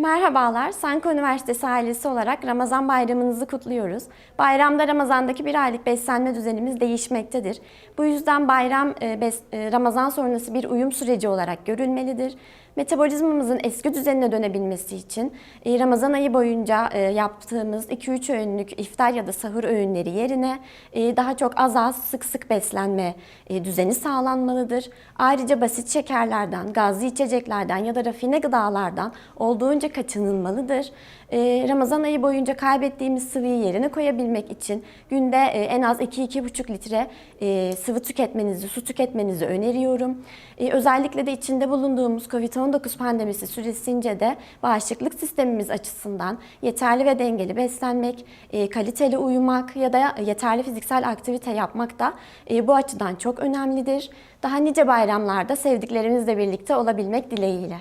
Merhabalar, Sanko Üniversitesi ailesi olarak Ramazan bayramınızı kutluyoruz. Bayramda Ramazan'daki bir aylık beslenme düzenimiz değişmektedir. Bu yüzden bayram e, e, Ramazan sonrası bir uyum süreci olarak görülmelidir. Metabolizmamızın eski düzenine dönebilmesi için e, Ramazan ayı boyunca yaptığımız 2-3 öğünlük iftar ya da sahur öğünleri yerine daha çok az az sık sık beslenme düzeni sağlanmalıdır. Ayrıca basit şekerlerden, gazlı içeceklerden ya da rafine gıdalardan olduğunca kaçınılmalıdır. E, Ramazan ayı boyunca kaybettiğimiz sıvıyı yerine koyabilmek için günde e, en az 2-2,5 litre e, sıvı tüketmenizi, su tüketmenizi öneriyorum. E, Özellikle de içinde bulunduğumuz COVID-19 pandemisi süresince de bağışıklık sistemimiz açısından yeterli ve dengeli beslenmek, kaliteli uyumak ya da yeterli fiziksel aktivite yapmak da bu açıdan çok önemlidir. Daha nice bayramlarda sevdiklerimizle birlikte olabilmek dileğiyle.